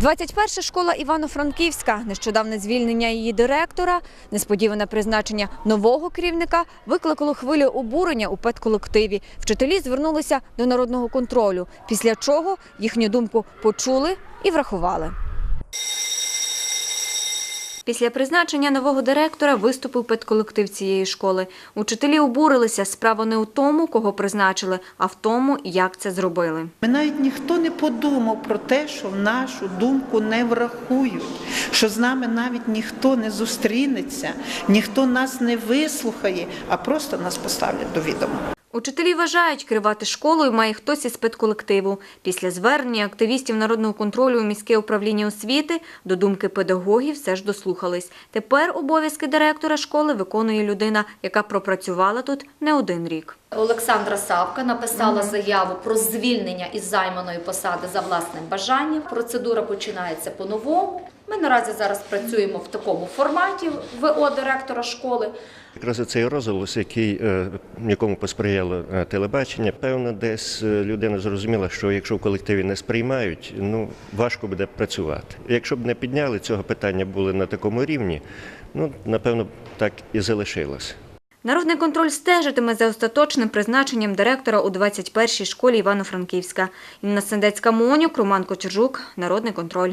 21 школа Івано-Франківська, нещодавне звільнення її директора, несподіване призначення нового керівника викликало хвилю обурення у педколективі. Вчителі звернулися до народного контролю, після чого їхню думку почули і врахували. Після призначення нового директора виступив педколектив цієї школи. Учителі обурилися справа не у тому, кого призначили, а в тому, як це зробили. Ми навіть ніхто не подумав про те, що в нашу думку не врахують, що з нами навіть ніхто не зустрінеться, ніхто нас не вислухає, а просто нас поставлять до відома. Учителі вважають, керувати школою має хтось із педколективу. Після звернення активістів народного контролю у міське управління освіти до думки педагогів все ж дослухались. Тепер обов'язки директора школи виконує людина, яка пропрацювала тут не один рік. Олександра Савка написала заяву про звільнення із займаної посади за власним бажанням. Процедура починається по-новому. Ми наразі зараз працюємо в такому форматі ВО директора школи. Якраз цей розголос, який е, якому посприяло е, телебачення, певно, десь е, людина зрозуміла, що якщо в колективі не сприймають, ну важко буде працювати. Якщо б не підняли цього питання, були на такому рівні, ну напевно, так і залишилось. Народний контроль стежитиме за остаточним призначенням директора у 21-й школі Івано-Франківська. Інна Сендецька Монюк, Роман Кочержук, Народний контроль.